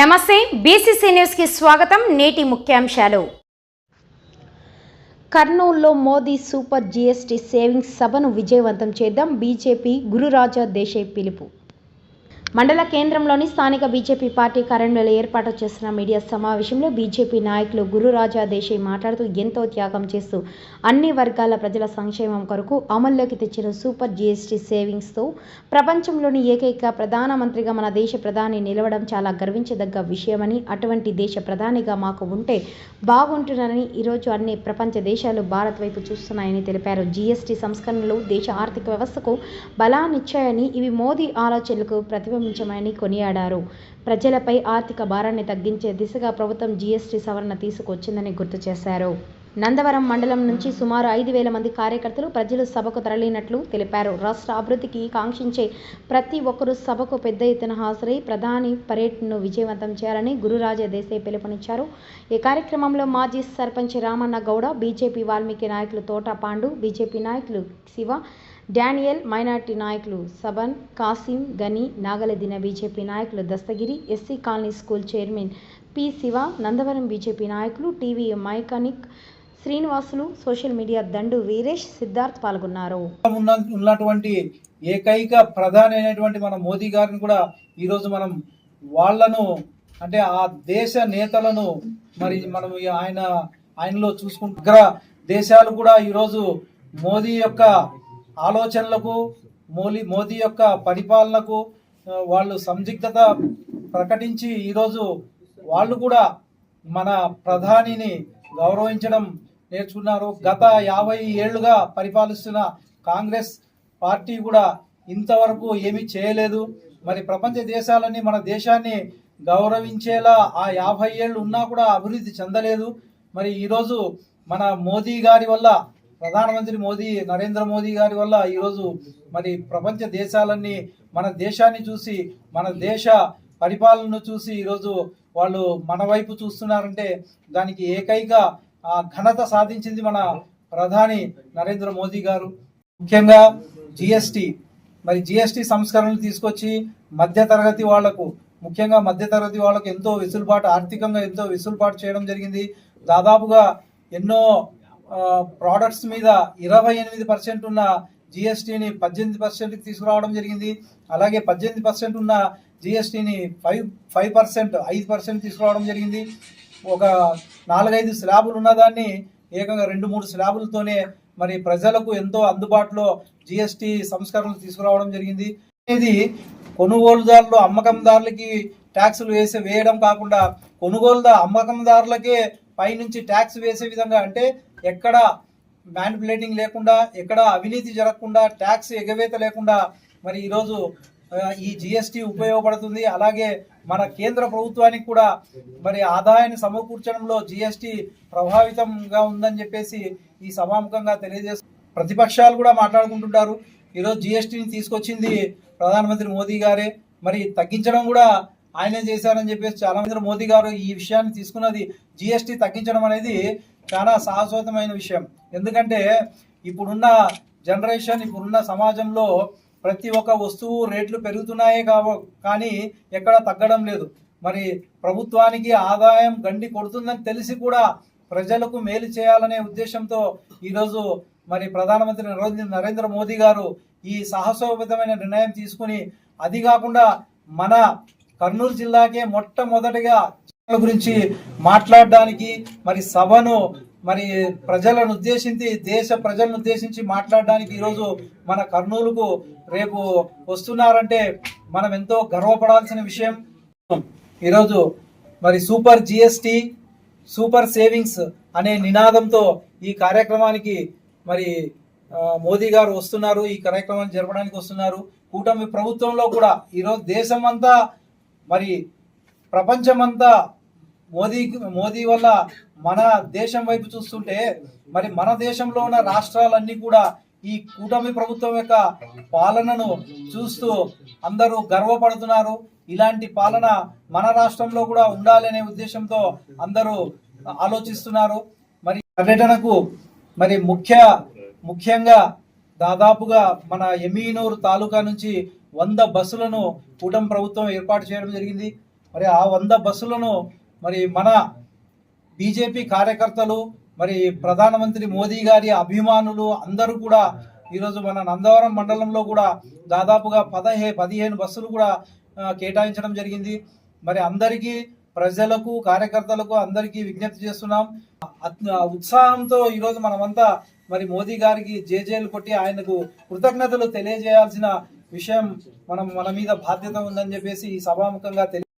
నమస్తే బీసీసీ న్యూస్కి స్వాగతం నేటి ముఖ్యాంశాలు. కర్నూలులో మోదీ సూపర్ జీఎస్టీ సేవింగ్స్ సభను విజయవంతం చేద్దాం బీజేపీ గురురాజా దేశాయ్ పిలుపు. మండల కేంద్రంలోని స్థానిక బీజేపీ పార్టీ కార్యాలయంలో ఏర్పాటు చేసిన మీడియా సమావేశంలో బీజేపీ నాయకులు గురురాజా దేశాయ్ మాట్లాడుతూ ఎంతో త్యాగం చేస్తూ అన్ని వర్గాల ప్రజల సంక్షేమం కొరకు అమల్లోకి తెచ్చిన సూపర్ జీఎస్టీ సేవింగ్స్తో ప్రపంచంలోని ఏకైక ప్రధానమంత్రిగా మన దేశ ప్రధాని నిలవడం చాలా గర్వించదగ్గ విషయమని అటువంటి దేశ ప్రధానిగా మాకు ఉంటే బాగుంటుందని ఈరోజు అన్ని ప్రపంచ దేశాలు భారత్ వైపు చూస్తున్నాయని తెలిపారు. జీఎస్టీ సంస్కరణలు దేశ ఆర్థిక వ్యవస్థకు బలాన్నిచ్చాయని ఇవి మోదీ ఆలోచనలకు ప్రతిబింబించమని కొనియాడారు. ప్రజలపై ఆర్థిక భారాన్ని తగ్గించే దిశగా ప్రభుత్వం జీఎస్టీ సవరణ తీసుకొచ్చిందని గుర్తు చేశారు. నందవరం మండలం నుంచి సుమారు ఐదు వేల మంది కార్యకర్తలు ప్రజలు సభకు తరలినట్లు తెలిపారు. రాష్ట్ర అభివృద్ధికి కాంక్షించే ప్రతి ఒక్కరూ సభకు పెద్ద ఎత్తున హాజరై ప్రధాని పర్యటనను విజయవంతం చేయాలని గురురాజ దేశాయ్ పిలుపునిచ్చారు. ఈ కార్యక్రమంలో మాజీ సర్పంచ్ రామన్న గౌడ బీజేపీ వాల్మీకి నాయకులు తోట పాండు బీజేపీ నాయకులు శివ డానియల్ మైనార్టీ నాయకులు సబన్ కాసిం గని నాగలదిన బీజేపీ నాయకులు Dastagiri SC colony school chairman P Shiva Nandavaram BJP నాయకులు TV mechanic Srinivasulu social media Dandu Veeresh Siddharth పాల్గొన్నారు. ఉన్న ఉన్నటువంటి ఏకైక ప్రధాని అయినటువంటి మన మోదీ గారిని కూడా ఈరోజు మనం వాళ్ళను అంటే ఆ దేశ నేతలను మరి మనం ఆయన ఆయనలో చూసుకుంటే దేశాలు కూడా ఈరోజు మోదీ యొక్క ఆలోచనలకు మోలీ మోదీ యొక్క పరిపాలనకు వాళ్ళు సందిగ్ధత ప్రకటించి ఈరోజు వాళ్ళు కూడా మన ప్రధానిని గౌరవించడం నేర్చుకున్నారు. గత యాభై ఏళ్ళుగా పరిపాలిస్తున్న కాంగ్రెస్ పార్టీ కూడా ఇంతవరకు ఏమీ చేయలేదు. మరి ప్రపంచ దేశాలని మన దేశాన్ని గౌరవించేలా ఆ యాభై ఏళ్ళు ఉన్నా కూడా అభివృద్ధి చెందలేదు. మరి ఈరోజు మన మోదీ గారి వల్ల ప్రధానమంత్రి మోదీ నరేంద్ర మోదీ గారి వల్ల ఈరోజు మరి ప్రపంచ దేశాలన్నీ మన దేశాన్ని చూసి మన దేశ పరిపాలనను చూసి ఈరోజు వాళ్ళు మన వైపు చూస్తున్నారంటే దానికి ఏకైక ఆ ఘనత సాధించింది మన ప్రధాని నరేంద్ర మోదీ గారు. ముఖ్యంగా జిఎస్టి. మరి జిఎస్టి సంస్కరణలు తీసుకొచ్చి మధ్య తరగతి వాళ్ళకు ముఖ్యంగా మధ్య తరగతి వాళ్ళకు ఎంతో వెసులుబాటు ఆర్థికంగా ఎంతో వెసులుబాటు చేయడం జరిగింది. దాదాపుగా ఎన్నో ప్రోడక్ట్స్ మీద ఇరవై ఎనిమిది పర్సెంట్ ఉన్న జిఎస్టీని పద్దెనిమిది పర్సెంట్కి తీసుకురావడం జరిగింది. అలాగే పద్దెనిమిది పర్సెంట్ ఉన్న జిఎస్టీని ఫైవ్ ఫైవ్ పర్సెంట్ ఐదు పర్సెంట్ తీసుకురావడం జరిగింది. ఒక నాలుగైదు స్లాబులు ఉన్నదాన్ని ఏకంగా రెండు మూడు స్లాబులతోనే మరి ప్రజలకు ఎంతో అందుబాటులో జిఎస్టి సంస్కరణలు తీసుకురావడం జరిగింది. ఇది కొనుగోలుదారులు అమ్మకందారులకి ట్యాక్సులు వేసే వేయడం కాకుండా కొనుగోలుదారు అమ్మకందారులకే పైనుంచి ట్యాక్స్ వేసే విధంగా అంటే ఎక్కడ మ్యానిపులేటింగ్ లేకుండా ఎక్కడ అవినీతి జరగకుండా ట్యాక్స్ ఎగవేత లేకుండా మరి ఈరోజు ఈ జిఎస్టీ ఉపయోగపడుతుంది. అలాగే మన కేంద్ర ప్రభుత్వానికి కూడా మరి ఆదాయాన్ని సమకూర్చడంలో జిఎస్టీ ప్రభావితంగా ఉందని చెప్పేసి ఈ సభాముఖంగా తెలియజేస్తూ ప్రతిపక్షాలు కూడా మాట్లాడుకుంటుంటారు. ఈరోజు జిఎస్టిని తీసుకొచ్చింది ప్రధానమంత్రి మోదీ గారే. మరి తగ్గించడం కూడా ఆయనే చేశారని చెప్పేసి చాలా మంది మోదీ గారు ఈ విషయాన్ని తీసుకున్నది జిఎస్టీ తగ్గించడం అనేది చాలా శాశ్వతమైన విషయం. ఎందుకంటే ఇప్పుడున్న జనరేషన్ ఇప్పుడున్న సమాజంలో ప్రతి ఒక్క వస్తువు రేట్లు పెరుగుతున్నాయే కావ కానీ ఎక్కడ తగ్గడం లేదు. మరి ప్రభుత్వానికి ఆదాయం గండి కొడుతుందని తెలిసి కూడా ప్రజలకు మేలు చేయాలనే ఉద్దేశంతో ఈరోజు మరి ప్రధానమంత్రి నరేంద్ర నరేంద్ర మోదీ గారు ఈ సాహసోపేతమైన నిర్ణయం తీసుకుని అది కాకుండా మన కర్నూలు జిల్లాకే మొట్టమొదటిగా గురించి మాట్లాడడానికి మరి సభను మరి ప్రజలను ఉద్దేశించి దేశ ప్రజలను ఉద్దేశించి మాట్లాడడానికి ఈరోజు మన కర్నూలుకు రేపు వస్తున్నారంటే మనం ఎంతో గర్వపడాల్సిన విషయం. ఈరోజు మరి సూపర్ జిఎస్టి సూపర్ సేవింగ్స్ అనే నినాదంతో ఈ కార్యక్రమానికి మరి మోదీ గారు వస్తున్నారు. ఈ కార్యక్రమాన్ని జరపడానికి వస్తున్నారు. కూటమి ప్రభుత్వంలో కూడా ఈరోజు దేశం అంతా మరి ప్రపంచమంతా మోదీ మోదీ వల్ల మన దేశం వైపు చూస్తుంటే మరి మన దేశంలో ఉన్న రాష్ట్రాలన్నీ కూడా ఈ కూటమి ప్రభుత్వం యొక్క పాలనను చూస్తూ అందరూ గర్వపడుతున్నారు. ఇలాంటి పాలన మన రాష్ట్రంలో కూడా ఉండాలి అనే ఉద్దేశంతో అందరూ ఆలోచిస్తున్నారు. మరి పర్యటనకు మరి ముఖ్య ముఖ్యంగా దాదాపుగా మన ఎమీనూరు తాలూకా నుంచి వంద బస్సులను కూటమి ప్రభుత్వం ఏర్పాటు చేయడం జరిగింది. మరి ఆ వంద బస్సులను మరి మన బీజేపీ కార్యకర్తలు మరి ప్రధానమంత్రి మోదీ గారి అభిమానులు అందరూ కూడా ఈరోజు మన నందవరం మండలంలో కూడా దాదాపుగా పదహే పదిహేను బస్సులు కూడా కేటాయించడం జరిగింది. మరి అందరికీ ప్రజలకు కార్యకర్తలకు అందరికీ విజ్ఞప్తి చేస్తున్నాం. ఉత్సాహంతో ఈరోజు మనమంతా మరి మోదీ గారికి జేజేలు కొట్టి ఆయనకు కృతజ్ఞతలు తెలియజేయాల్సిన విషయం మనం మన మీద బాధ్యత ఉందని చెప్పేసి ఈ సభాముఖంగా తెలియ